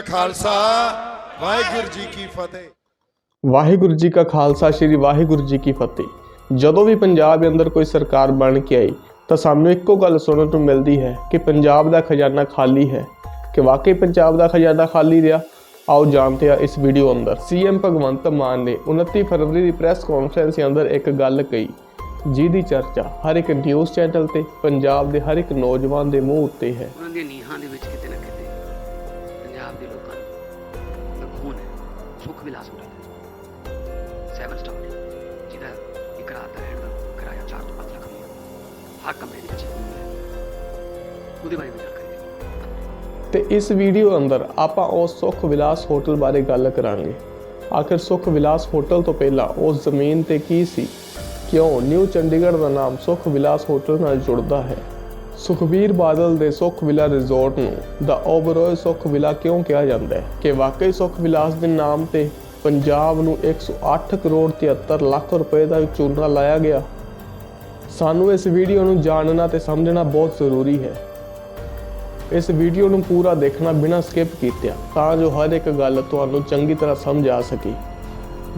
ਕਾ ਖਾਲਸਾ ਵਾਹਿਗੁਰੂ ਜੀ ਕੀ ਫਤਿਹ। ਵਾਹਿਗੁਰੂ ਜੀ ਕਾ ਖਾਲਸਾ ਸ੍ਰੀ ਵਾਹਿਗੁਰੂ ਜੀ ਕੀ ਫਤਿਹ। ਜਦੋਂ ਵੀ ਪੰਜਾਬ ਦੇ ਅੰਦਰ ਕੋਈ ਸਰਕਾਰ ਬਣ ਕੇ ਆਈ ਤਾਂ ਸਾਨੂੰ ਇੱਕੋ ਗੱਲ ਸੁਣਨ ਨੂੰ ਮਿਲਦੀ ਹੈ ਕਿ ਪੰਜਾਬ ਦਾ ਖਜ਼ਾਨਾ ਖਾਲੀ ਹੈ। ਕਿ ਵਾਕਈ ਪੰਜਾਬ ਦਾ ਖਜ਼ਾਨਾ ਖਾਲੀ ਰਿਹਾ? ਆਓ ਜਾਣਦੇ ਹਾਂ ਇਸ ਵੀਡੀਓ ਅੰਦਰ। ਸੀਐਮ ਭਗਵੰਤ ਮਾਨ ਨੇ 29 ਫਰਵਰੀ ਦੀ ਪ੍ਰੈਸ ਕਾਨਫਰੰਸ ਦੇ ਅੰਦਰ ਇੱਕ ਗੱਲ ਕਹੀ। ਜਿਹਦੀ ਚਰਚਾ ਹਰ ਇੱਕ ਨਿਊਜ਼ ਚੈਨਲ ਤੇ ਪੰਜਾਬ ਦੇ ਹਰ ਇੱਕ ਨੌਜਵਾਨ ਦੇ ਮੂੰਹ ਉੱਤੇ ਹੈ। ਉਹਨਾਂ ਦੀਆਂ ਨੀਹਾਂ ਦੇ ਵਿੱਚ ਰੁਪਏ ਹਰ ਕਮਰੇ ਉਹਦੇ ਬਾਰੇ ਵਿਚਾਰ ਕਰੀਏ ਤੇ ਇਸ ਵੀਡੀਓ ਅੰਦਰ ਆਪਾਂ ਉਸ ਸੁਖ ਵਿਲਾਸ ਹੋਟਲ ਬਾਰੇ ਗੱਲ ਕਰਾਂਗੇ। ਆਖਿਰ ਸੁਖ ਵਿਲਾਸ ਹੋਟਲ ਤੋਂ ਪਹਿਲਾਂ ਉਸ ਜ਼ਮੀਨ ਤੇ ਕੀ ਸੀ? ਕਿਉਂ ਨਿਊ ਚੰਡੀਗੜ੍ਹ ਦਾ ਨਾਮ ਸੁਖ ਵਿਲਾਸ ਹੋਟਲ ਨਾਲ ਜੁੜਦਾ ਹੈ? ਸੁਖਬੀਰ ਬਾਦਲ ਦੇ ਸੁਖ ਵਿਲਾ ਰਿਜ਼ੋਰਟ ਨੂੰ ਦਾ ਓਬਰੋਏ ਸੁਖ ਵਿਲਾ ਕਿਉਂ ਕਿਹਾ ਜਾਂਦਾ ਹੈ? ਕਿ ਵਾਕਈ ਸੁਖ ਵਿਲਾਸ ਦੇ ਨਾਮ ਤੇ ਪੰਜਾਬ ਨੂੰ 108 ਕਰੋੜ 73 ਲੱਖ ਰੁਪਏ ਦਾ ਚੂਨਾ ਲਾਇਆ ਗਿਆ? ਸਾਨੂੰ ਇਸ ਵੀਡੀਓ ਨੂੰ ਜਾਣਨਾ ਤੇ ਸਮਝਣਾ ਬਹੁਤ ਜ਼ਰੂਰੀ ਹੈ। ਇਸ ਵੀਡੀਓ ਨੂੰ ਪੂਰਾ ਦੇਖਣਾ ਬਿਨਾਂ ਸਕਿਪ ਕੀਤਿਆਂ, ਤਾਂ ਜੋ ਹਰ ਇੱਕ ਗੱਲ ਤੁਹਾਨੂੰ ਚੰਗੀ ਤਰ੍ਹਾਂ ਸਮਝ ਆ ਸਕੇ।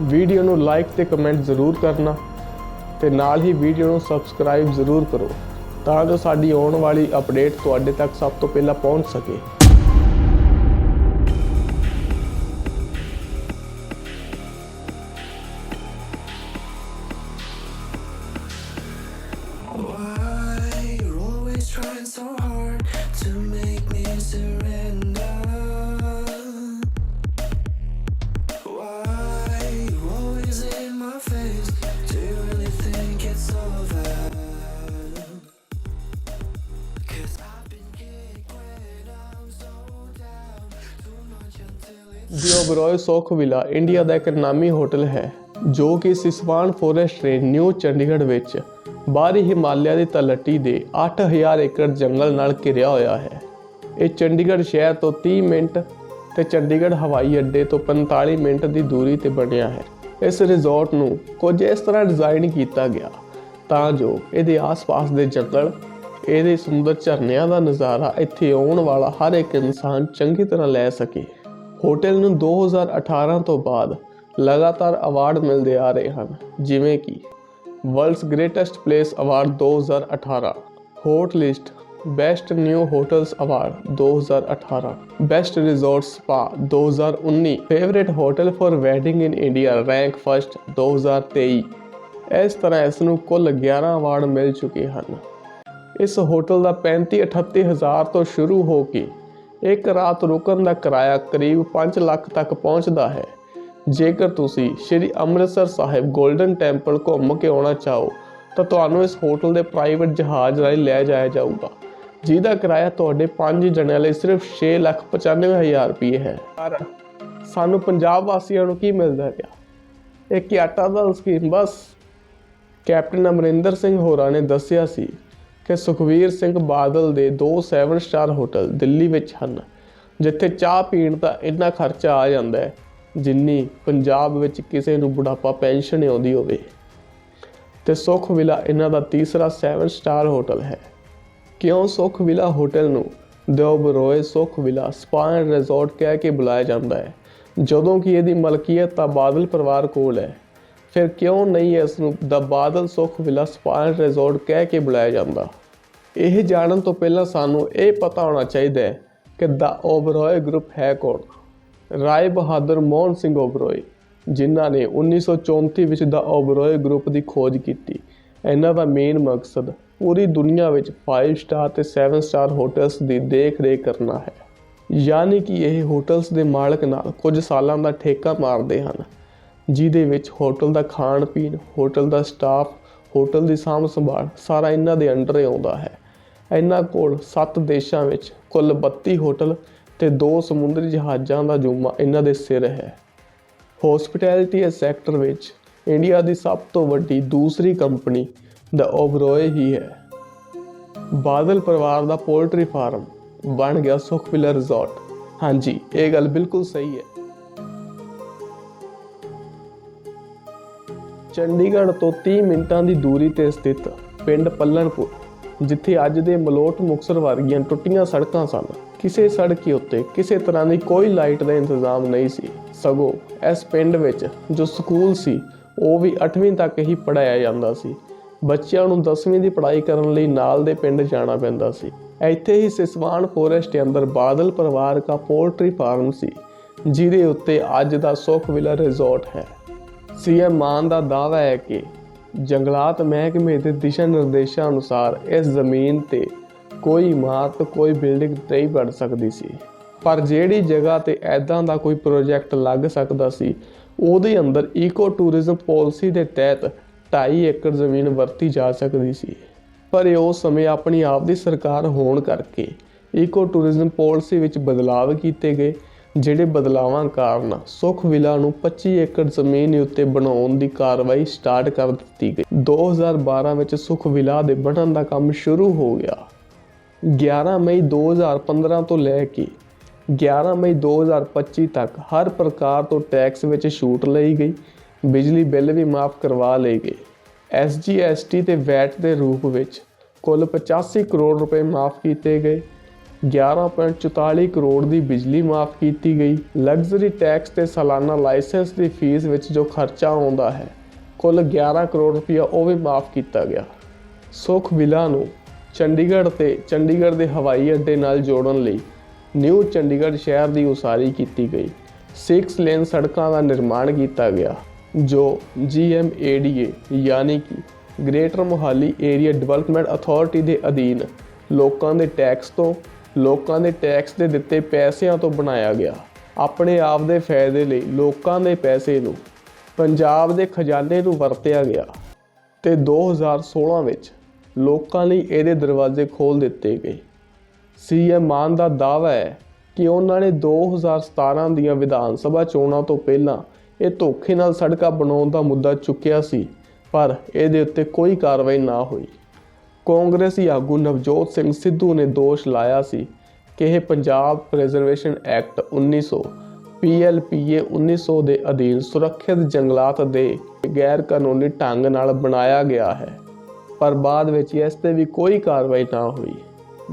ਵੀਡੀਓ ਨੂੰ ਲਾਈਕ ਤੇ ਕਮੈਂਟ ਜ਼ਰੂਰ ਕਰਨਾ ਤੇ ਨਾਲ ਹੀ ਵੀਡੀਓ ਨੂੰ ਸਬਸਕ੍ਰਾਈਬ ਜ਼ਰੂਰ ਕਰੋ, ਤਾਂ ਜੋ ਸਾਡੀ ਆਉਣ ਵਾਲੀ ਅਪਡੇਟ ਤੁਹਾਡੇ ਤੱਕ ਸਭ ਤੋਂ ਪਹਿਲਾਂ ਪਹੁੰਚ ਸਕੇ। ਓਬਰੋਏ ਸੁਖ ਵਿਲਾ ਇੰਡੀਆ ਦਾ ਇੱਕ ਨਾਮੀ ਹੋਟਲ ਹੈ, ਜੋ ਕਿ Siswan forest range new Chandigarh ਵਿੱਚ ਬਾਹਰੀ ਹਿਮਾਲਿਆ ਦੀ ਤਲਟੀ ਦੇ 8000 ਏਕੜ ਜੰਗਲ ਨਾਲ ਘਿਰਿਆ ਹੋਇਆ ਹੈ। ਇਹ ਚੰਡੀਗੜ੍ਹ ਸ਼ਹਿਰ ਤੋਂ 30 ਮਿੰਟ ਤੇ ਚੰਡੀਗੜ੍ਹ ਹਵਾਈ ਅੱਡੇ ਤੋਂ 45 ਮਿੰਟ ਦੀ ਦੂਰੀ ਤੇ ਬਣਿਆ ਹੈ। ਇਸ ਰਿਜ਼ੋਰਟ ਨੂੰ ਕੁਝ ਇਸ ਤਰ੍ਹਾਂ ਡਿਜ਼ਾਈਨ ਕੀਤਾ ਗਿਆ, ਤਾਂ ਜੋ ਇਹਦੇ ਆਸ-ਪਾਸ ਦੇ ਜੰਗਲ, ਇਹਦੇ ਸੁੰਦਰ ਝਰਨਿਆਂ ਦਾ ਨਜ਼ਾਰਾ ਇੱਥੇ ਆਉਣ ਵਾਲਾ ਹਰ ਇੱਕ ਇਨਸਾਨ ਚੰਗੀ ਤਰ੍ਹਾਂ ਲੈ ਸਕੇ। ਹੋਟਲ ਨੂੰ 2018 ਤੋਂ ਬਾਅਦ ਲਗਾਤਾਰ ਅਵਾਰਡ ਮਿਲਦੇ ਆ ਰਹੇ ਹਨ, ਜਿਵੇਂ ਕਿ world's greatest place award 2018 hot list best new hotels award 2018 best resort spa 2019 favourite hotel for wedding in India rank first 2023 ਇਸ ਤਰ੍ਹਾਂ ਇਸ ਨੂੰ ਕੁੱਲ 11 ਅਵਾਰਡ ਮਿਲ ਚੁੱਕੇ ਹਨ। ਇਸ ਹੋਟਲ ਦਾ 35 38 ਹਜ਼ਾਰ ਤੋਂ ਸ਼ੁਰੂ ਹੋ ਕੇ ਇੱਕ ਰਾਤ ਰੁਕਣ ਦਾ ਕਿਰਾਇਆ ਕਰੀਬ 5 ਲੱਖ ਤੱਕ ਪਹੁੰਚਦਾ ਹੈ। ਜੇਕਰ ਤੁਸੀਂ ਸ਼੍ਰੀ ਅੰਮ੍ਰਿਤਸਰ ਸਾਹਿਬ 골ਡਨ ਟੈਂਪਲ ਘੁੰਮ ਕੇ ਆਉਣਾ ਚਾਹੋ ਤਾਂ ਤੁਹਾਨੂੰ ਇਸ ਹੋਟਲ ਦੇ ਪ੍ਰਾਈਵੇਟ ਜਹਾਜ਼ ਰਾਹੀਂ ਲੈ ਜਾਇਆ ਜਾਊਗਾ ਜਿਹਦਾ ਕਿਰਾਇਆ ਤੁਹਾਡੇ 5 ਜਣਿਆਂ ਲਈ ਸਿਰਫ 6,95,000 ਰੁਪਏ ਹੈ। ਪਰ ਸਾਨੂੰ ਪੰਜਾਬ ਵਾਸੀਆਂ ਨੂੰ ਕੀ ਮਿਲਦਾ ਗਿਆ ਇੱਕ ਹੀ ਆਟਾ ਦਾਲ ਸਕੀਮ ਬਸ। ਕੈਪਟਨ ਅਮਰਿੰਦਰ ਸਿੰਘ ਹੋਰਾਂ ਨੇ ਦੱਸਿਆ ਸੀ ਕਿ ਸੁਖਵੀਰ ਸਿੰਘ ਬਾਦਲ ਦੇ ਦੋ 7 ਸਟਾਰ ਹੋਟਲ ਦਿੱਲੀ ਵਿੱਚ ਹਨ, ਜਿੱਥੇ ਚਾਹ ਪੀਣ ਦਾ ਇੰਨਾ ਖਰਚਾ ਆ ਜਾਂਦਾ ਹੈ, ਜਿੰਨੀ ਪੰਜਾਬ ਵਿੱਚ ਕਿਸੇ ਨੂੰ ਬੁਢਾਪਾ ਪੈਨਸ਼ਨ ਆਉਂਦੀ ਹੋਵੇ। ਤੇ ਸੁਖ ਵਿਲਾ ਇਹਨਾਂ ਦਾ ਤੀਸਰਾ 7 ਸਟਾਰ ਹੋਟਲ ਹੈ। ਕਿਉਂ ਸੁਖ ਵਿਲਾ ਹੋਟਲ ਨੂੰ ਦਿਓਬਰੋਏ ਸੁਖ ਵਿਲਾ ਸਪਾ ਐਂਡ ਰਿਜ਼ੋਰਟ ਕਹਿ ਕੇ ਬੁਲਾਇਆ ਜਾਂਦਾ ਹੈ? ਜਦੋਂ ਕਿ ਇਹਦੀ ਮਲਕੀਅਤ ਤਾਂ ਬਾਦਲ ਪਰਿਵਾਰ ਕੋਲ ਹੈ। ਫਿਰ ਕਿਉਂ ਨਹੀਂ ਇਸ ਨੂੰ ਦਾ ਬਾਦਲ ਸੁਖ ਵਿਲਾ ਸਪਾ ਰਿਜ਼ੋਰਟ ਕਹਿ ਕੇ ਬੁਲਾਇਆ ਜਾਂਦਾ? ਇਹ ਜਾਣਨ ਤੋਂ ਪਹਿਲਾਂ ਸਾਨੂੰ ਇਹ ਪਤਾ ਹੋਣਾ ਚਾਹੀਦਾ ਹੈ ਕਿ ਦਾ ਓਬਰੋਏ ਗਰੁੱਪ ਹੈ ਕੌਣ? ਰਾਏ ਬਹਾਦਰ ਮੋਹਨ ਸਿੰਘ ਓਬਰੋਏ, ਜਿਨ੍ਹਾਂ ਨੇ 1934 ਵਿੱਚ ਦਾ ਓਬਰੋਏ ਗਰੁੱਪ ਦੀ ਖੋਜ ਕੀਤੀ। ਇਹਨਾਂ ਦਾ ਮੇਨ ਮਕਸਦ ਪੂਰੀ ਦੁਨੀਆ ਵਿੱਚ 5 ਸਟਾਰ ਤੇ 7 ਸਟਾਰ ਹੋਟਲਸ ਦੀ ਦੇਖ-ਰੇਖ ਕਰਨਾ ਹੈ। ਯਾਨੀ ਕਿ ਇਹ ਹੋਟਲਸ ਦੇ ਮਾਲਕ ਨਾਲ ਕੁਝ ਸਾਲਾਂ ਦਾ ਠੇਕਾ ਮਾਰਦੇ ਹਨ। ਜਿਹਦੇ ਵਿੱਚ ਹੋਟਲ ਦਾ ਖਾਣ ਪੀਣ, ਹੋਟਲ ਦਾ ਸਟਾਫ, ਹੋਟਲ ਦੀ ਸਾਂਭ ਸੰਭਾਲ, ਸਾਰਾ ਇਹਨਾਂ ਦੇ ਅੰਡਰ ਹੀ ਆਉਂਦਾ ਹੈ। ਇਹਨਾਂ ਕੋਲ 7 ਦੇਸ਼ਾਂ ਵਿੱਚ ਕੁੱਲ 32 ਹੋਟਲ ਤੇ ਦੋ ਸਮੁੰਦਰੀ ਜਹਾਜ਼ਾਂ ਦਾ ਜੁਮਾ ਇਹਨਾਂ ਦੇ ਸਿਰ ਹੈ। ਹੌਸਪਿਟੈਲਿਟੀ ਸੈਕਟਰ ਵਿੱਚ ਇੰਡੀਆ ਦੀ ਸਭ ਤੋਂ ਵੱਡੀ ਦੂਸਰੀ ਕੰਪਨੀ ਦਾ ਓਬਰੋਏ ਹੀ ਹੈ। ਬਾਦਲ ਪਰਿਵਾਰ ਦਾ ਪੋਲਟਰੀ ਫਾਰਮ ਬਣ ਗਿਆ ਸੁਖਵਿਲਾ ਰਿਜ਼ੋਰਟ। ਹਾਂਜੀ, ਇਹ ਗੱਲ ਬਿਲਕੁਲ ਸਹੀ ਹੈ। ਚੰਡੀਗੜ੍ਹ ਤੋਂ 30 ਮਿੰਟਾਂ ਦੀ ਦੂਰੀ ਤੇ ਸਥਿਤ ਪਿੰਡ ਪੱਲਣਪੁਰ, ਜਿੱਥੇ ਅੱਜ ਦੇ ਮਲੋਟ ਮੁਕਸਰ ਵਰਗੀਆਂ ਟੁੱਟੀਆਂ ਸੜਕਾਂ ਸਨ। ਕਿਸੇ ਸੜਕ ਉੱਤੇ ਕਿਸੇ ਤਰ੍ਹਾਂ ਦੀ ਕੋਈ ਲਾਈਟ ਦਾ ਇੰਤਜ਼ਾਮ ਨਹੀਂ ਸੀ। ਸਗੋਂ ਇਸ ਪਿੰਡ ਵਿੱਚ ਜੋ ਸਕੂਲ ਸੀ, ਉਹ ਵੀ 8ਵੀਂ ਤੱਕ ਹੀ ਪੜਾਇਆ ਜਾਂਦਾ ਸੀ। ਬੱਚਿਆਂ ਨੂੰ 10ਵੀਂ ਦੀ ਪੜ੍ਹਾਈ ਕਰਨ ਲਈ ਨਾਲ ਦੇ ਪਿੰਡ ਜਾਣਾ ਪੈਂਦਾ ਸੀ। ਇੱਥੇ ਹੀ ਸਿਸਵਾਨ ਫੋਰੈਸਟ ਦੇ ਅੰਦਰ ਬਾਦਲ ਪਰਿਵਾਰ ਦਾ ਪੋਲਟਰੀ ਫਾਰਮ ਸੀ, ਜਿਹਦੇ ਉੱਤੇ ਅੱਜ ਦਾ ਸੁਖ ਵਿਲਾ ਰਿਜ਼ੋਰਟ ਹੈ। ਸੀਐਮ ਮਾਨ ਦਾ ਦਾਅਵਾ ਹੈ ਕਿ ਜੰਗਲਾਤ ਮਹਿਕਮੇ ਦੇ ਦਿਸ਼ਾ ਨਿਰਦੇਸ਼ਾਂ ਅਨੁਸਾਰ ਇਸ ਜ਼ਮੀਨ ਤੇ ਕੋਈ ਇਮਾਰਤ, ਕੋਈ ਬਿਲਡਿੰਗ ਨਹੀਂ ਬਣ ਸਕਦੀ ਸੀ। ਪਰ ਜਿਹੜੀ ਜਗ੍ਹਾ ਤੇ ਐਦਾਂ ਦਾ ਕੋਈ ਪ੍ਰੋਜੈਕਟ ਲੱਗ ਸਕਦਾ ਸੀ, ਉਹਦੇ ਅੰਦਰ ਈਕੋ ਟੂਰਿਜ਼ਮ ਪਾਲਿਸੀ ਦੇ ਤਹਿਤ 2.5 ਏਕੜ ਜ਼ਮੀਨ ਵਰਤੀ ਜਾ ਸਕਦੀ ਸੀ। ਪਰ ਇਹ ਉਸ ਸਮੇਂ ਆਪਣੀ ਆਪ ਦੀ ਸਰਕਾਰ ਹੋਣ ਕਰਕੇ ਈਕੋ ਟੂਰਿਜ਼ਮ ਪਾਲਿਸੀ ਵਿੱਚ ਬਦਲਾਅ ਕੀਤੇ ਗਏ। ਜਿਹੜੇ ਬਦਲਾਵਾਂ ਕਾਰਨ ਸੁਖ ਵਿਲਾ ਨੂੰ 25 ਏਕੜ ਜ਼ਮੀਨ ਉੱਤੇ ਬਣਾਉਣ ਦੀ ਕਾਰਵਾਈ ਸਟਾਰਟ ਕਰ ਦਿੱਤੀ ਗਈ। 2012 ਵਿੱਚ ਸੁਖ ਵਿਲਾ ਦੇ ਬਣਨ ਦਾ ਕੰਮ ਸ਼ੁਰੂ ਹੋ ਗਿਆ। 11 ਮਈ 2015 ਤੋਂ ਲੈ ਕੇ 11 ਮਈ 2025 ਤੱਕ ਹਰ ਪ੍ਰਕਾਰ ਤੋਂ ਟੈਕਸ ਵਿੱਚ ਛੂਟ ਲਈ ਗਈ। ਬਿਜਲੀ ਬਿੱਲ ਵੀ ਮਾਫ ਕਰਵਾ ਲਏ ਗਏ। ਐਸਜੀਐਸਟੀ ਤੇ ਵੈਟ ਦੇ ਰੂਪ ਵਿੱਚ ਕੁੱਲ 85 ਕਰੋੜ ਰੁਪਏ ਮਾਫ ਕੀਤੇ ਗਏ। 11.44 ਕਰੋੜ ਦੀ ਬਿਜਲੀ ਮਾਫ ਕੀਤੀ ਗਈ। ਲਗਜ਼ਰੀ ਟੈਕਸ ਤੇ ਸਾਲਾਨਾ ਲਾਇਸੈਂਸ ਦੀ ਫੀਸ ਵਿੱਚ ਜੋ ਖਰਚਾ ਆਉਂਦਾ ਹੈ, ਕੁੱਲ 11 ਕਰੋੜ ਰੁਪਇਆ ਉਹ ਵੀ ਮਾਫ ਕੀਤਾ ਗਿਆ। ਸੁਖ ਵਿਲਾ ਨੂੰ ਚੰਡੀਗੜ੍ਹ ਤੇ ਚੰਡੀਗੜ੍ਹ ਦੇ ਹਵਾਈ ਅੱਡੇ ਨਾਲ ਜੋੜਨ ਲਈ ਨਿਊ ਚੰਡੀਗੜ੍ਹ ਸ਼ਹਿਰ ਦੀ ਉਸਾਰੀ ਕੀਤੀ ਗਈ। 6 ਲੇਨ ਸੜਕਾਂ ਦਾ ਨਿਰਮਾਣ ਕੀਤਾ ਗਿਆ, ਜੋ GMADA ਯਾਨੀ ਕਿ greater Mohali area development authority ਦੇ ਅਧੀਨ ਲੋਕਾਂ ਦੇ ਟੈਕਸ ਤੋਂ ਲੋਕਾਂ ਦੇ ਟੈਕਸ ਦੇ ਦਿੱਤੇ ਪੈਸਿਆਂ ਤੋਂ ਬਣਾਇਆ ਗਿਆ। ਆਪਣੇ ਆਪ ਦੇ ਫਾਇਦੇ ਲਈ ਲੋਕਾਂ ਦੇ ਪੈਸੇ ਨੂੰ ਪੰਜਾਬ ਦੇ ਖਜ਼ਾਨੇ ਨੂੰ ਵਰਤਿਆ ਗਿਆ ਤੇ 2016 ਵਿੱਚ ਲੋਕਾਂ ਲਈ ਇਹਦੇ ਦਰਵਾਜ਼ੇ ਖੋਲ ਦਿੱਤੇ ਗਏ। ਸੀਐਮ ਮਾਨ ਦਾ ਦਾਅਵਾ ਹੈ ਕਿ ਉਹਨਾਂ ਨੇ 2017 ਦੀਆਂ ਵਿਧਾਨ ਸਭਾ ਚੋਣਾਂ ਤੋਂ ਪਹਿਲਾਂ ਇਹ ਧੋਖੇ ਨਾਲ ਸੜਕਾਂ ਬਣਾਉਣ ਦਾ ਮੁੱਦਾ ਚੁੱਕਿਆ ਸੀ, ਪਰ ਇਹਦੇ ਉੱਤੇ ਕੋਈ ਕਾਰਵਾਈ ਨਾ ਹੋਈ। ਕਾਂਗਰਸੀ ਆਗੂ ਨਵਜੋਤ ਸਿੰਘ ਸਿੱਧੂ ਨੇ ਦੋਸ਼ ਲਾਇਆ ਸੀ ਕਿ ਇਹ ਪੰਜਾਬ ਪ੍ਰੀਜ਼ਰਵੇਸ਼ਨ ਐਕਟ 1900 PLPA 1900 ਦੇ ਅਧੀਨ ਸੁਰੱਖਿਅਤ ਜੰਗਲਾਤ ਦੇ ਗੈਰ ਕਾਨੂੰਨੀ ਢੰਗ ਨਾਲ ਬਣਾਇਆ ਗਿਆ ਹੈ। ਪਰ ਬਾਅਦ ਵਿੱਚ ਇਸ ਤੇ ਵੀ ਕੋਈ ਕਾਰਵਾਈ ਨਾ ਹੋਈ।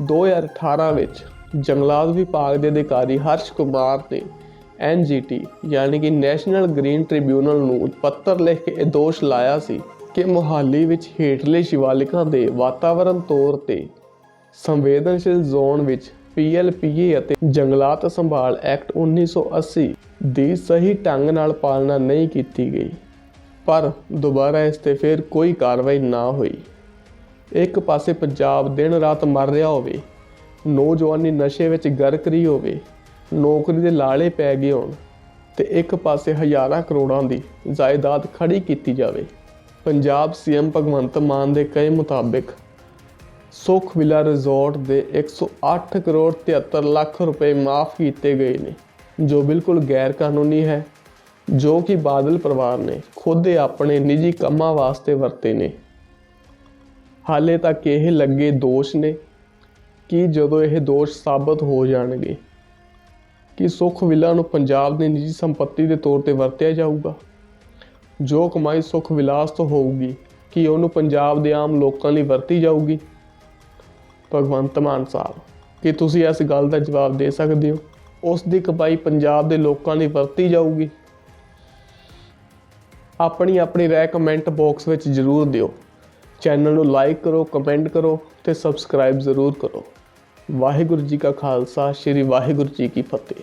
2018 ਵਿੱਚ ਜੰਗਲਾਤ ਵਿਭਾਗ ਦੇ ਅਧਿਕਾਰੀ ਹਰਸ਼ ਕੁਮਾਰ ਨੇ NGT ਯਾਨੀ ਕਿ ਨੈਸ਼ਨਲ ਗ੍ਰੀਨ ਟ੍ਰਿਬਿਊਨਲ ਨੂੰ ਪੱਤਰ ਲਿਖ ਕੇ ਇਹ ਦੋਸ਼ ਲਾਇਆ ਸੀ ਕਿ ਮੁਹਾਲੀ ਵਿੱਚ ਹੇਠਲੇ ਸ਼ਿਵਾਲਿਕਾਂ ਦੇ ਵਾਤਾਵਰਣ ਤੌਰ ਤੇ ਸੰਵੇਦਨਸ਼ੀਲ ਜ਼ੋਨ ਵਿੱਚ PLPA ਅਤੇ ਜੰਗਲਾਤ ਸੰਭਾਲ ਐਕਟ 1980 ਦੀ ਸਹੀ ਢੰਗ ਨਾਲ ਪਾਲਣਾ ਨਹੀਂ ਕੀਤੀ ਗਈ, ਪਰ ਦੁਬਾਰਾ ਇਸ ਤੇ ਫਿਰ ਕੋਈ ਕਾਰਵਾਈ ਨਾ ਹੋਈ। ਇੱਕ ਪਾਸੇ ਪੰਜਾਬ ਦਿਨ ਰਾਤ ਮਰ ਰਿਹਾ ਹੋਵੇ, ਨੌਜਵਾਨੀ ਨਸ਼ੇ ਵਿੱਚ ਗਰਕ ਰਹੀ ਹੋਵੇ, ਨੌਕਰੀ ਦੇ ਲਾਲੇ ਪੈ ਗਏ ਹੋਣ ਤੇ ਇੱਕ ਪਾਸੇ ਹਜ਼ਾਰਾਂ ਕਰੋੜਾਂ ਦੀ ਜਾਇਦਾਦ ਖੜੀ ਕੀਤੀ ਜਾਵੇ। ਪੰਜਾਬ ਸੀਐਮ ਭਗਵੰਤ ਮਾਨ ਦੇ ਕਹੇ ਮੁਤਾਬਿਕ ਸੁਖ ਵਿਲਾ ਰਿਜ਼ੋਰਟ ਦੇ 108 ਕਰੋੜ 73 ਲੱਖ ਰੁਪਏ ਮਾਫ ਕੀਤੇ ਗਏ ਨੇ, ਜੋ ਬਿਲਕੁਲ ਗੈਰ ਕਾਨੂੰਨੀ ਹੈ, ਜੋ ਕਿ ਬਾਦਲ ਪਰਿਵਾਰ ਨੇ ਖੁਦ ਦੇ ਆਪਣੇ ਨਿੱਜੀ ਕੰਮਾਂ ਵਾਸਤੇ ਵਰਤੇ ਨੇ। ਹਾਲੇ ਤੱਕ ਇਹ ਲੱਗੇ ਦੋਸ਼ ਨੇ ਕਿ ਜਦੋਂ ਇਹ ਦੋਸ਼ ਸਾਬਤ ਹੋ ਜਾਣਗੇ, ਕਿ ਸੁਖ ਵਿਲਾ ਨੂੰ ਪੰਜਾਬ ਦੀ ਨਿੱਜੀ ਸੰਪਤੀ ਦੇ ਤੌਰ ਤੇ ਵਰਤਿਆ ਜਾਊਗਾ। ਜੋ ਕਮਾਈ ਸੁਖ ਵਿਲਾਸ ਤੋਂ ਹੋਊਗੀ, ਕਿ ਉਹਨੂੰ ਪੰਜਾਬ ਦੇ ਆਮ ਲੋਕਾਂ ਲਈ ਵਰਤੀ ਜਾਊਗੀ? ਭਗਵੰਤ ਮਾਨ ਸਾਹਿਬ, ਕਿ ਤੁਸੀਂ ਇਸ ਗੱਲ ਦਾ ਜਵਾਬ ਦੇ ਸਕਦੇ ਹੋ? ਉਸ ਦੀ ਕਮਾਈ ਪੰਜਾਬ ਦੇ ਲੋਕਾਂ ਲਈ ਵਰਤੀ ਜਾਊਗੀ? ਆਪਣੀ ਆਪਣੀ ਰਾਏ ਕਮੈਂਟ ਬਾਕਸ ਵਿੱਚ ਜ਼ਰੂਰ ਦਿਓ। ਚੈਨਲ ਨੂੰ ਲਾਈਕ ਕਰੋ ਕਮੈਂਟ ਕਰੋ ਤੇ ਸਬਸਕ੍ਰਾਈਬ ਜ਼ਰੂਰ ਕਰੋ। ਵਾਹਿਗੁਰੂ ਜੀ ਕਾ ਖਾਲਸਾ, ਸ੍ਰੀ ਵਾਹਿਗੁਰੂ ਜੀ ਕੀ ਫਤਿਹ।